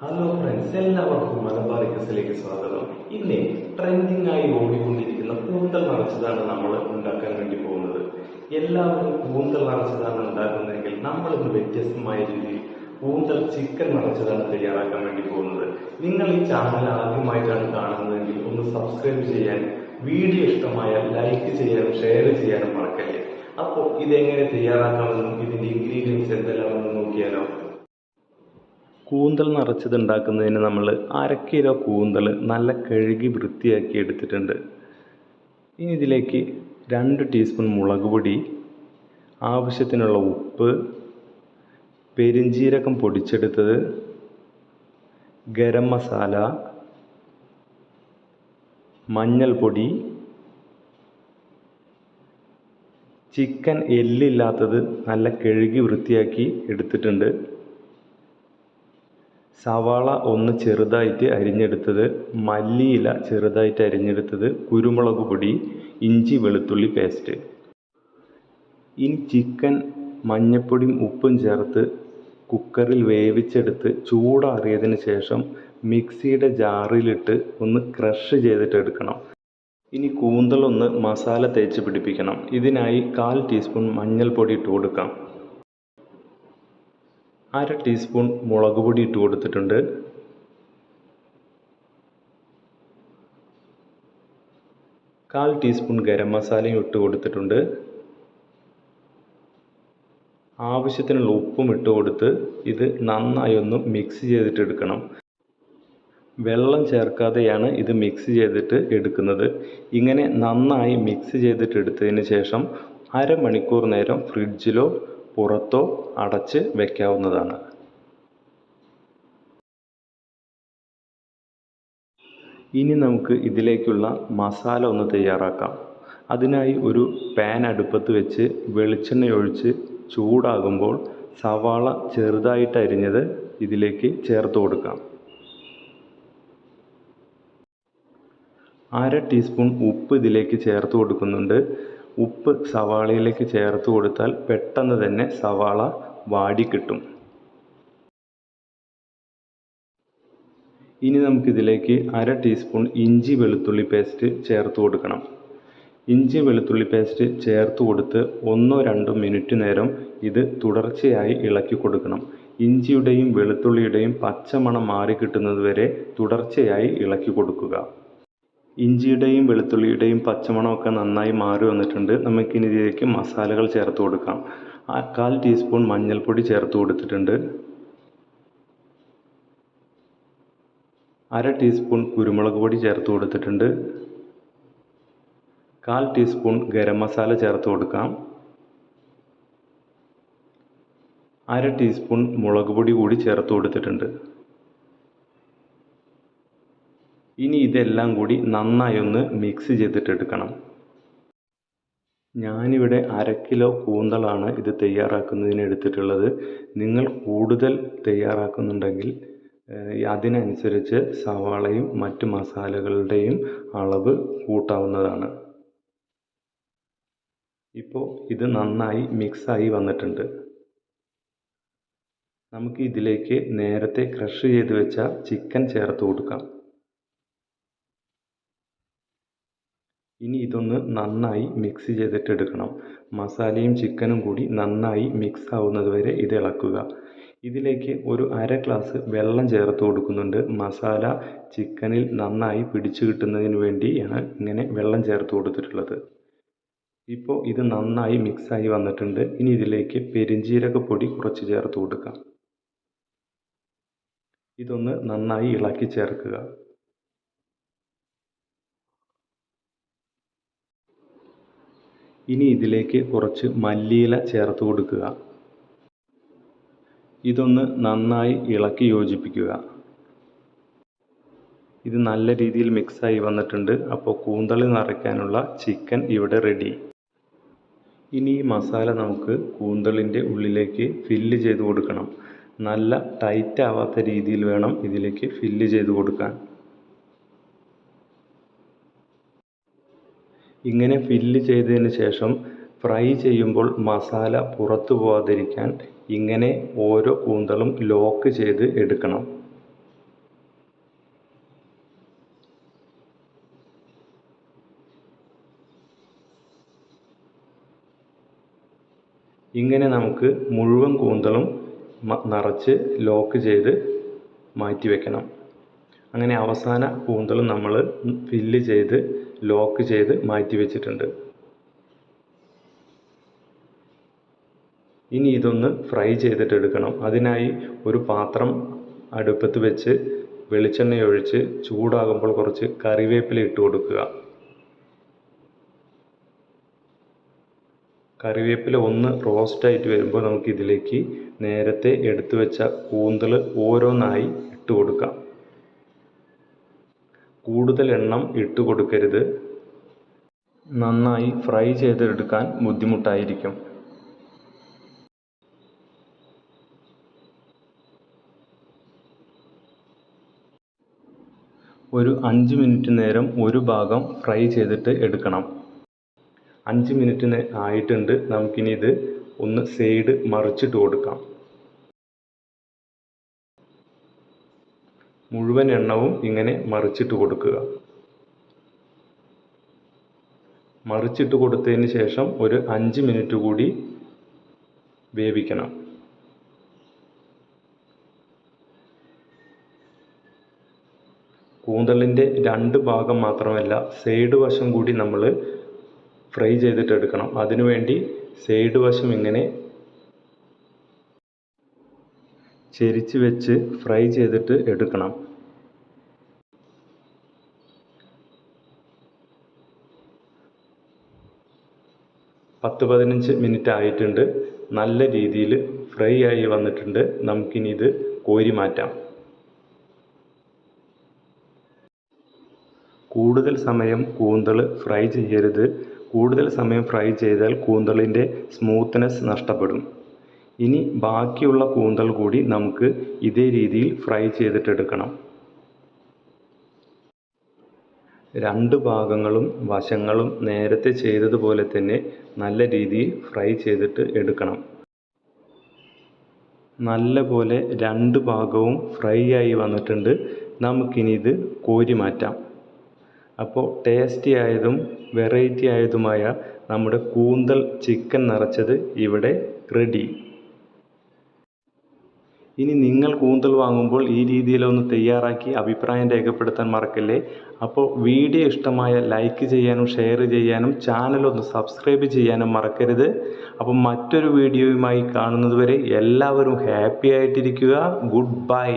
Hello friends എല്ലാവർക്കും മലബാർ എക്സിലേക്ക് സ്വാഗതം. ഇന്ന് ട്രെൻഡിംഗ് ആയി ഓടിക്കൊണ്ടിരിക്കുന്ന കൂന്തൽ നിറച്ചതാണ് നമ്മൾ ഉണ്ടാക്കാൻ വേണ്ടി പോകുന്നത്. എല്ലാവരും കൂന്തൽ നിറച്ചതാണ് ഉണ്ടാക്കുന്നതെങ്കിൽ നമ്മൾ ഇന്ന് വ്യത്യസ്തമായ രീതിയിൽ കൂന്തൽ ചിക്കൻ നിറച്ചതാണ് തയ്യാറാക്കാൻ വേണ്ടി പോകുന്നത്. നിങ്ങൾ ഈ ചാനൽ ആദ്യമായിട്ടാണ് കാണുന്നതെങ്കിൽ ഒന്ന് സബ്സ്ക്രൈബ് ചെയ്യാൻ വീഡിയോ ഇഷ്ടമായ ലൈക്ക് ചെയ്യാനും ഷെയർ ചെയ്യാനും മറക്കല്ലേ? അപ്പോൾ ഇതെങ്ങനെ തയ്യാറാക്കാമെന്നും ഇതിന്റെ ഇൻഗ്രീഡിയൻസ് എന്തെല്ലാമെന്നും നോക്കിയാലോ? കൂന്തൽ നിറച്ചത് ഉണ്ടാക്കുന്നതിന് നമ്മൾ അര കിലോ കൂന്തൽ നല്ല കഴുകി വൃത്തിയാക്കി എടുത്തിട്ടുണ്ട്. ഇനി ഇതിലേക്ക് രണ്ട് ടീസ്പൂൺ മുളക് പൊടി ആവശ്യത്തിനുള്ള ഉപ്പ് പെരിഞ്ജീരകം പൊടിച്ചെടുത്തത് ഗരം മസാല മഞ്ഞൾപ്പൊടി ചിക്കൻ എല്ലില്ലാത്തത് നല്ല കഴുകി വൃത്തിയാക്കി എടുത്തിട്ടുണ്ട്. സവാള ഒന്ന് ചെറുതായിട്ട് അരിഞ്ഞെടുത്തത് മല്ലിയില ചെറുതായിട്ട് അരിഞ്ഞെടുത്തത് കുരുമുളക് പൊടി ഇഞ്ചി വെളുത്തുള്ളി പേസ്റ്റ് ഇനി ചിക്കൻ മഞ്ഞൾപ്പൊടിയും ഉപ്പും ചേർത്ത് കുക്കറിൽ വേവിച്ചെടുത്ത് ചൂടാറിയതിന് ശേഷം മിക്സിയുടെ ജാറിലിട്ട് ഒന്ന് ക്രഷ് ചെയ്തിട്ട് എടുക്കണം. ഇനി കൂന്തലൊന്ന് മസാല തേച്ച് പിടിപ്പിക്കണം. ഇതിനായി കാൽ ടീസ്പൂൺ മഞ്ഞൾപ്പൊടി ഇട്ട് കൊടുക്കാം. അര ടീസ്പൂൺ മുളക് പൊടി ഇട്ട് കൊടുത്തിട്ടുണ്ട്. കാൽ ടീസ്പൂൺ ഗരം മസാലയും ഇട്ട് കൊടുത്തിട്ടുണ്ട്. ആവശ്യത്തിനുള്ള ഉപ്പും ഇട്ട് കൊടുത്ത് ഇത് നന്നായി ഒന്ന് മിക്സ് ചെയ്തിട്ട് എടുക്കണം. വെള്ളം ചേർക്കാതെയാണ് ഇത് മിക്സ് ചെയ്തിട്ട് എടുക്കുന്നത്. ഇങ്ങനെ നന്നായി മിക്സ് ചെയ്തിട്ട് എടുത്തതിന് ശേഷം അരമണിക്കൂർ നേരം ഫ്രിഡ്ജിലോ പുറത്തോ അടച്ച് വയ്ക്കാവുന്നതാണ് ഇനി നമുക്ക് ഇതിലേക്കുള്ള മസാല ഒന്ന് തയ്യാറാക്കാം. അതിനായി ഒരു പാൻ അടുപ്പത്ത് വെച്ച് വെളിച്ചെണ്ണ ഒഴിച്ച് ചൂടാകുമ്പോൾ സവാള ചെറുതായിട്ട് അരിഞ്ഞത് ഇതിലേക്ക് ചേർത്ത് കൊടുക്കാം. അര ടീസ്പൂൺ ഉപ്പ് ഇതിലേക്ക് ചേർത്ത് കൊടുക്കുന്നുണ്ട്. ഉപ്പ് സവാളയിലേക്ക് ചേർത്ത് കൊടുത്താൽ പെട്ടെന്ന് തന്നെ സവാള വാടി കിട്ടും. ഇനി നമുക്കിതിലേക്ക് അര ടീസ്പൂൺ ഇഞ്ചി വെളുത്തുള്ളി പേസ്റ്റ് ചേർത്ത് കൊടുക്കണം. ഇഞ്ചി വെളുത്തുള്ളി പേസ്റ്റ് ചേർത്ത് കൊടുത്ത് ഒന്നോ രണ്ടോ മിനിറ്റ് നേരം ഇത് തുടർച്ചയായി ഇളക്കി കൊടുക്കണം. ഇഞ്ചിയുടെയും വെളുത്തുള്ളിയുടെയും പച്ചമണം മാറി കിട്ടുന്നത് വരെ തുടർച്ചയായി ഇളക്കി കൊടുക്കുക. ഇഞ്ചിയുടെയും വെളുത്തുള്ളിയുടെയും പച്ചമണമൊക്കെ നന്നായി മാറി വന്നിട്ടുണ്ട്. നമുക്കിനി ഇതിലേക്ക് മസാലകൾ ചേർത്ത് കൊടുക്കാം. കാൽ ടീസ്പൂൺ മഞ്ഞൾപ്പൊടി ചേർത്ത് കൊടുത്തിട്ടുണ്ട്. അര ടീസ്പൂൺ കുരുമുളക് പൊടി ചേർത്ത് കൊടുത്തിട്ടുണ്ട്. കാൽ ടീസ്പൂൺ ഗരം മസാല ചേർത്ത് കൊടുക്കാം. അര ടീസ്പൂൺ മുളക് പൊടി കൂടി ചേർത്ത് കൊടുത്തിട്ടുണ്ട്. ഇനി ഇതെല്ലാം കൂടി നന്നായി ഒന്ന് മിക്സ് ചെയ്തിട്ട് എടുക്കണം. ഞാനിവിടെ അര കിലോ കൂന്തളാണ് ഇത് തയ്യാറാക്കുന്നതിന് എടുത്തിട്ടുള്ളത്. നിങ്ങൾ കൂടുതൽ തയ്യാറാക്കുന്നുണ്ടെങ്കിൽ അതിനനുസരിച്ച് സവാളയും മറ്റ് മസാലകളുടെയും അളവ് കൂട്ടാവുന്നതാണ്. ഇപ്പോൾ ഇത് നന്നായി മിക്സായി വന്നിട്ടുണ്ട്. നമുക്ക് ഇതിലേക്ക് നേരത്തെ ക്രഷ് ചെയ്ത് വെച്ച ചിക്കൻ ചേർത്ത് കൊടുക്കാം. ഇനി ഇതൊന്ന് നന്നായി മിക്സ് ചെയ്തിട്ട് എടുക്കണം മസാലയും ചിക്കനും കൂടി നന്നായി മിക്സ് ആവുന്നത് വരെ ഇത് ഇളക്കുക. ഇതിലേക്ക് ഒരു അര ഗ്ലാസ് വെള്ളം ചേർത്ത് കൊടുക്കുന്നുണ്ട്. മസാല ചിക്കനിൽ നന്നായി പിടിച്ചു കിട്ടുന്നതിന് വേണ്ടിയാണ് ഇങ്ങനെ വെള്ളം ചേർത്ത് കൊടുത്തിട്ടുള്ളത്. ഇപ്പോൾ ഇത് നന്നായി മിക്സായി വന്നിട്ടുണ്ട്. ഇനി ഇതിലേക്ക് പെരിഞ്ജീരകപ്പൊടി കുറച്ച് ചേർത്ത് കൊടുക്കാം. ഇതൊന്ന് നന്നായി ഇളക്കി ചേർക്കുക. ഇനി ഇതിലേക്ക് കുറച്ച് മല്ലിയില ചേർത്ത് കൊടുക്കുക. ഇതൊന്ന് നന്നായി ഇളക്കി യോജിപ്പിക്കുക. ഇത് നല്ല രീതിയിൽ മിക്സായി വന്നിട്ടുണ്ട്. അപ്പോൾ കൂന്തളി നിറയ്ക്കാനുള്ള ചിക്കൻ ഇവിടെ റെഡി. ഇനി ഈ മസാല നമുക്ക് കൂന്തളിന്റെ ഉള്ളിലേക്ക് ഫില്ല് ചെയ്ത് കൊടുക്കണം. നല്ല ടൈറ്റ് ആവാത്ത രീതിയിൽ വേണം ഇതിലേക്ക് ഫില്ല് ചെയ്ത് കൊടുക്കാൻ. ഇങ്ങനെ ഫില്ല് ചെയ്തതിന് ശേഷം ഫ്രൈ ചെയ്യുമ്പോൾ മസാല പുറത്തു പോകാതിരിക്കാൻ ഇങ്ങനെ ഓരോ കൂന്തളും ലോക്ക് ചെയ്ത് എടുക്കണം. ഇങ്ങനെ നമുക്ക് മുഴുവൻ കൂന്തളും നിറച്ച് ലോക്ക് ചെയ്ത് മാറ്റി വെക്കണം അങ്ങനെ അവസാന കൂന്തളും നമ്മൾ ഫില്ല് ചെയ്ത് ലോക്ക് ചെയ്ത് മാറ്റി വെച്ചിട്ടുണ്ട്. ഇനി ഇതൊന്ന് ഫ്രൈ ചെയ്തിട്ട് എടുക്കണം. അതിനായി ഒരു പാത്രം അടുപ്പത്ത് വെച്ച് വെളിച്ചെണ്ണ ഒഴിച്ച് ചൂടാകുമ്പോൾ കുറച്ച് കറിവേപ്പില ഇട്ട് കൊടുക്കുക. കറിവേപ്പില ഒന്ന് റോസ്റ്റായിട്ട് വരുമ്പോൾ നമുക്ക് ഇതിലേക്ക് നേരത്തെ എടുത്തു വെച്ച കൂന്തൽ ഓരോന്നായി ഇട്ട് കൊടുക്കാം. കൂടുതൽ എണ്ണം ഇട്ട് കൊടുക്കരുത്. നന്നായി ഫ്രൈ ചെയ്തെടുക്കാൻ ബുദ്ധിമുട്ടായിരിക്കും. ഒരു അഞ്ച് മിനിറ്റ് നേരം ഒരു ഭാഗം ഫ്രൈ ചെയ്തിട്ട് എടുക്കണം. അഞ്ച് മിനിറ്റ് ആയിട്ടുണ്ട്. നമുക്കിനി ഇത് ഒന്ന് സൈഡ് മറിച്ചിട്ട് കൊടുക്കാം. മുഴുവൻ എണ്ണവും ഇങ്ങനെ മറിച്ചിട്ട് കൊടുക്കുക. മറിച്ചിട്ട് കൊടുത്തതിന് ശേഷം ഒരു അഞ്ച് മിനിറ്റ് കൂടി വേവിക്കണം. കൂന്തളിന്റെ രണ്ട് ഭാഗം മാത്രമല്ല സൈഡ് വശം കൂടി നമ്മൾ ഫ്രൈ ചെയ്തിട്ട് എടുക്കണം. അതിനുവേണ്ടി സൈഡ് വശം ഇങ്ങനെ ചെരിച്ച് വെച്ച് ഫ്രൈ ചെയ്തിട്ട് എടുക്കണം. പത്ത് പതിനഞ്ച് മിനിറ്റ് ആയിട്ടുണ്ട്. നല്ല രീതിയിൽ ഫ്രൈ ആയി വന്നിട്ടുണ്ട്. നമുക്കിനി ഇത് കോരി മാറ്റാം. കൂടുതൽ സമയം കൂന്തൾ ഫ്രൈ ചെയ്യരുത്. കൂടുതൽ സമയം ഫ്രൈ ചെയ്താൽ കൂന്തളിന്റെ സ്മൂത്ത്നെസ് നഷ്ടപ്പെടും. ഇനി ബാക്കിയുള്ള കൂന്തൽ കൂടി നമുക്ക് ഇതേ രീതിയിൽ ഫ്രൈ ചെയ്തിട്ടെടുക്കണം. രണ്ട് ഭാഗങ്ങളും വശങ്ങളും നേരത്തെ ചെയ്തതുപോലെ തന്നെ നല്ല രീതിയിൽ ഫ്രൈ ചെയ്തിട്ട് എടുക്കണം. നല്ല പോലെ രണ്ട് ഭാഗവും ഫ്രൈ ആയി വന്നിട്ടുണ്ട്. നമുക്കിനി ഇത് കോരി മാറ്റാം. അപ്പോൾ ടേസ്റ്റി ആയതും വെറൈറ്റി ആയതുമായ നമ്മുടെ കൂന്തൽ ചിക്കൻ നിറച്ചത് ഇവിടെ റെഡി. ഇനി നിങ്ങൾ കൂന്തൽ വാങ്ങുമ്പോൾ ഈ രീതിയിലൊന്ന് തയ്യാറാക്കി അഭിപ്രായം രേഖപ്പെടുത്താൻ മറക്കല്ലേ? അപ്പോൾ വീഡിയോ ഇഷ്ടമായ ലൈക്ക് ചെയ്യാനും ഷെയർ ചെയ്യാനും ചാനൽ ഒന്ന് സബ്സ്ക്രൈബ് ചെയ്യാനും മറക്കരുത്. അപ്പോൾ മറ്റൊരു വീഡിയോയുമായി കാണുന്നതുവരെ എല്ലാവരും ഹാപ്പി ആയിട്ടിരിക്കുക. Good bye